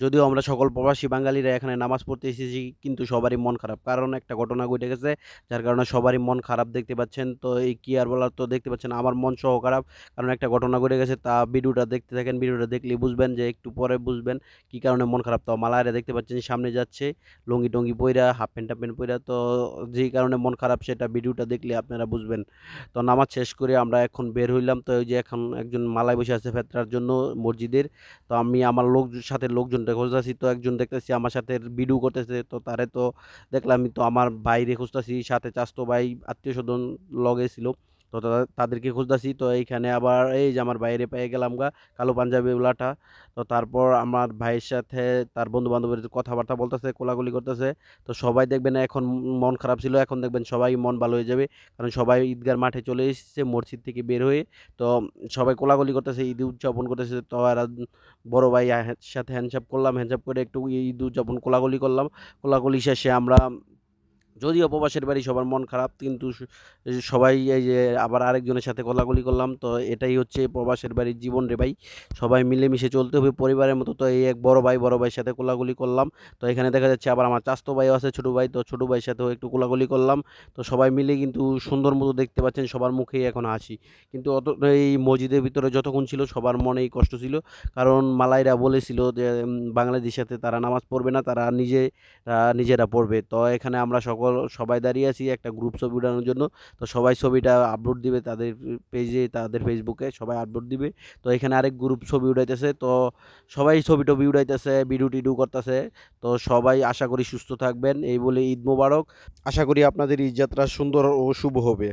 যদিও আমরা সকল প্রবাসী বাঙালিরা এখানে নামাজ পড়তে এসেছি, কিন্তু সবারই মন খারাপ। কারণ একটা ঘটনা ঘটে গেছে, যার কারণে সবারই মন খারাপ দেখতে পাচ্ছেন। তো এই কি আর বলার, তো দেখতে পাচ্ছেন আমার মন সহ খারাপ। কারণ একটা ঘটনা ঘটে গেছে, তা ভিডিওটা দেখতে থাকেন, ভিডিওটা দেখলেই বুঝবেন যে একটু পরে বুঝবেন কি কারণে মন খারাপ। তো মালায়ারে দেখতে পাচ্ছেন সামনে যাচ্ছে, লুঙ্গি টঙ্গি পইরা, হাফ প্যান্ট হাফ প্যান্ট পইরা। তো যেই কারণে মন খারাপ, সেটা ভিডিওটা দেখলে আপনারা বুঝবেন। তো নামাজ শেষ করে আমরা এখন বের হইলাম। তো ওই যে এখন একজন মালায় বসে আছে ফেতরার জন্য মসজিদের। তো আমি, আমার লোক, সাথে লোকজনটা খুঁজতেছি, তো একজন দেখতেছি আমার সাথে ভিডিও করতেছে, তো তারে তো দেখলাম, তো আমার বাইরে খুঁজতেছি, সাথে চাস্তো ভাই আত্মীয় স্বজন লগে ছিল। তো তাদেরকে খুঁজতেছি। তো এইখানে আবার এই যে আমার বাইরে পেয়ে গেলাম গা, কালো পাঞ্জাবি ওলাটা। তো তারপর আমার ভাইয়ের সাথে তার বন্ধু বান্ধবের কথাবার্তা বলতেছে, কোলাকুলি করতেছে। তো সবাই দেখবেন এখন মন খারাপ ছিল, এখন দেখবেন সবাই মন ভালো হয়ে যাবে। কারণ সবাই ঈদগার মাঠে চলে এসেছে, মসজিদ থেকে বের হয়ে। তো সবাই কোলাকুলি করতেছে, ঈদ উদযাপন করতেছে। তো আর বড় ভাই হ্যাঁ- সাথে হ্যান্ডসাপ করলাম হ্যান্ডসাপ করে একটু ঈদ উদযাপন কোলাকুলি করলাম। কোলাকুলি শেষে আমরা যদিও প্রবাসের বাড়ি সবার মন খারাপ, কিন্তু সবাই এই যে আবার আরেকজনের সাথে কোলাকুলি করলাম, তো এটাই হচ্ছে প্রবাসের বাড়ির জীবন রে ভাই। সবাই মিলেমিশে চলতে হবে, পরিবারের মতো তো এই এক বড় ভাই বড় ভাইয়ের সাথে কোলাগুলি করলাম। তো এখানে দেখা যাচ্ছে আবার আমার চাস্তো ভাইও আছে, ছোটো ভাই, তো ছোটো ভাইয়ের সাথেও একটু কোলাগুলি করলাম। তো সবাই মিলে কিন্তু সুন্দর মতো দেখতে পাচ্ছেন, সবার মুখেই এখন হাসি। কিন্তু অত, এই মসজিদের ভিতরে যতক্ষণ ছিল সবার মনেই কষ্ট ছিল। কারণ মালাইরা বলেছিল যে বাংলাদেশের সাথে তারা নামাজ পড়বে না, তারা নিজে নিজেরা পড়বে। তো এখানে আমরা সকল সবাই দাঁড়িয়ে আছি একটা গ্রুপ ছবি উঠানোর জন্য। তো সবাই ছবিটা আপলোড দিবে তাদের পেজে তাদের ফেসবুকে সবাই আপলোড দিবে। তো এখানে আরেক গ্রুপ ছবি উঠাইতেছে, তো সবাই ছবি টবি উঠাইতেছে ভিডিও টিডিও করতেছে। তো সবাই আশা করি সুস্থ থাকবেন, এই বলে ঈদ মোবারক। আশা করি আপনাদের ঈদ যাত্রা সুন্দর ও শুভ হবে।